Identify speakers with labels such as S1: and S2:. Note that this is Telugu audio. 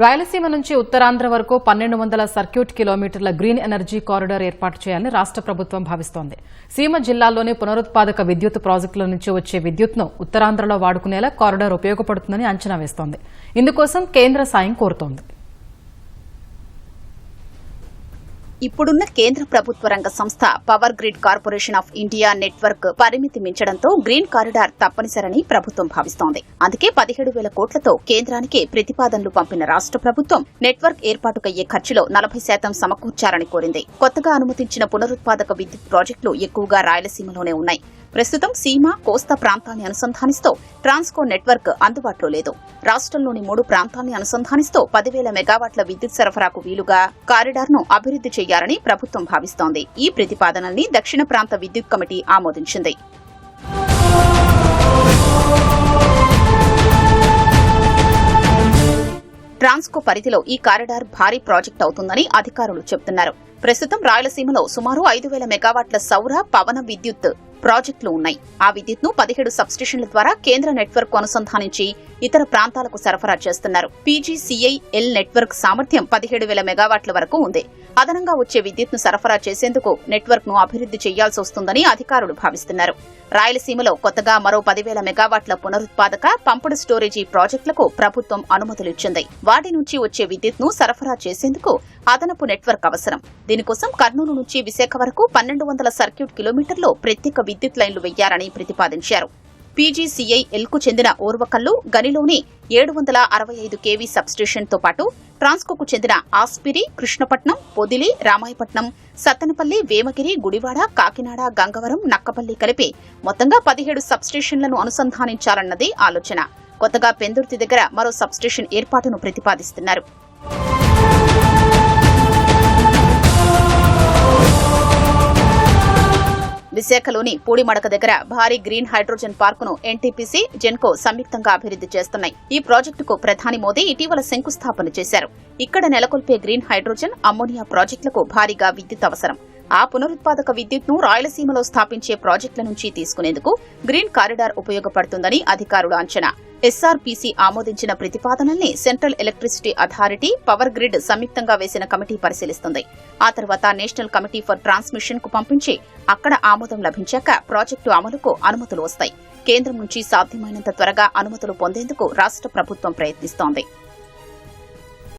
S1: రాయలసీమ నుంచి ఉత్తరాంధ్ర వరకు పన్నెండు వందల సర్క్యూట్ కిలోమీటర్ల గ్రీన్ ఎనర్జీ కారిడార్ ఏర్పాటు చేయాలని రాష్ట్ర ప్రభుత్వం భావిస్తోంది. సీమ జిల్లాల్లోని పునరుత్పాదక విద్యుత్ ప్రాజెక్టుల నుంచి వచ్చే విద్యుత్ను ఉత్తరాంధ్రలో వాడుకునేలా కారిడార్ ఉపయోగపడుతుందని అంచనా వేస్తోంది. ఇందుకోసం కేంద్ర సాయం కోరుతోంది.
S2: ఇప్పుడున్న కేంద్ర ప్రభుత్వ రంగ సంస్థ power grid corporation of India network పరిమితి మించడంతో గ్రీన్ కారిడార్ తప్పనిసరని ప్రభుత్వం భావిస్తోంది. అందుకే పదిహేడు వేల కోట్లతో కేంద్రానికి ప్రతిపాదనలు పంపిన రాష్ట్ర ప్రభుత్వం నెట్వర్క్ ఏర్పాటుకయ్యే ఖర్చులో నలభై శాతం సమకూర్చాలని కోరింది. కొత్తగా అనుమతించిన పునరుత్పాదక విద్యుత్ ప్రాజెక్టులు ఎక్కువగా రాయలసీమలోనే ఉన్నాయి. ప్రస్తుతం సీమ కోస్తా ప్రాంతాన్ని అనుసంధానిస్తూ ట్రాన్స్కో నెట్వర్క్ అందుబాటులో లేదు. రాష్ట్రంలోని మూడు ప్రాంతాల్ని అనుసంధానిస్తూ పదివేల మెగావాట్ల విద్యుత్ సరఫరాకు వీలుగా కారిడార్ను అభివృద్ధి అభివృద్ది చేయాలని ప్రభుత్వం భావిస్తోంది. ఈ ప్రతిపాదనల్ని దక్షిణ ప్రాంత విద్యుత్ కమిటీ ఆమోదించింది. ట్రాన్స్కో పరిధిలో ఈ కారిడార్ భారీ ప్రాజెక్ట్ అవుతుందని అధికారులు చెబుతున్నారు. ప్రస్తుతం రాయలసీమలో సుమారు ఐదు వేల మెగావాట్ల సౌర పవన విద్యుత్ ప్రాజెక్టులు ఉన్నాయి. ఆ విద్యుత్ను పదిహేడు సబ్స్టేషన్ల ద్వారా కేంద్ర నెట్వర్క్ అనుసంధానించి ఇతర ప్రాంతాలకు సరఫరా చేస్తున్నారు. పీజీసీఐఎల్ నెట్వర్క్ సామర్థ్యం పదిహేడు వేల మెగావాట్ల వరకు ఉంది. అదనంగా వచ్చే విద్యుత్ను సరఫరా చేసేందుకు నెట్వర్క్ను అభివృద్ది చేయాల్సి వస్తుందని అధికారులు భావిస్తున్నారు. రాయలసీమలో కొత్తగా మరో పదివేల మెగావాట్ల పునరుత్పాదక పంపుడు స్టోరేజీ ప్రాజెక్టులకు ప్రభుత్వం అనుమతులిచ్చింది. వాటి నుంచి వచ్చే విద్యుత్ను సరఫరా చేసేందుకు అదనపు నెట్వర్క్ అవసరం. దీనికోసం కర్నూలు నుంచి విశాఖ వరకు పన్నెండు వందల సర్క్యూట్ కిలోమీటర్లు ప్రత్యేక విద్యుత్ లైన్లు వెయ్యారని ప్రతిపాదించారు. పీజీసీఐ ఎల్కు చెందిన ఓర్వకల్లు గనిలోని ఏడు వందల అరవై ఐదు కేవీ సబ్స్టేషన్తో పాటు ట్రాన్స్కోకు చెందిన ఆస్పిరి కృష్ణపట్నం పొదిలి రామాయపట్నం సత్తెనపల్లి వేమగిరి గుడివాడ కాకినాడ గంగవరం నక్కపల్లి కలిపి మొత్తంగా పదిహేడు సబ్స్టేషన్లను అనుసంధానించాలన్నది ఆలోచన. కొత్తగా పెందుర్తి దగ్గర మరో సబ్స్టేషన్ ఏర్పాటును ప్రతిపాదిస్తున్నారు. విశాఖలోని పూడిమడక దగ్గర భారీ గ్రీన్ హైడ్రోజన్ పార్కును ఎన్టీపీసీ జెన్కో సంయుక్తంగా అభివృద్ది చేస్తున్నాయి. ఈ ప్రాజెక్టుకు ప్రధాని మోదీ ఇటీవల శంకుస్థాపన చేశారు. ఇక్కడ నెలకొల్పే గ్రీన్ హైడ్రోజన్ అమ్మోనియా ప్రాజెక్టులకు భారీగా విద్యుత్ అవసరం. ఆ పునరుత్పాదక విద్యుత్ను రాయలసీమలో స్థాపించే ప్రాజెక్టుల నుంచి తీసుకునేందుకు గ్రీన్ కారిడార్ ఉపయోగపడుతుందని అధికారుల అంచనా. ఎస్ఆర్పీసీ ఆమోదించిన ప్రతిపాదనల్ని central electricity authority power grid సంయుక్తంగా వేసిన కమిటీ పరిశీలిస్తుంది. ఆ తర్వాత నేషనల్ కమిటీ ఫర్ ట్రాన్స్మిషన్కు పంపించి అక్కడ ఆమోదం లభించాక ప్రాజెక్టు అమలుకు అనుమతులు వస్తాయి. కేంద్రం నుంచి సాధ్యమైనంత త్వరగా అనుమతులు పొందేందుకు రాష్ట్ర ప్రభుత్వం ప్రయత్నిస్తోంది.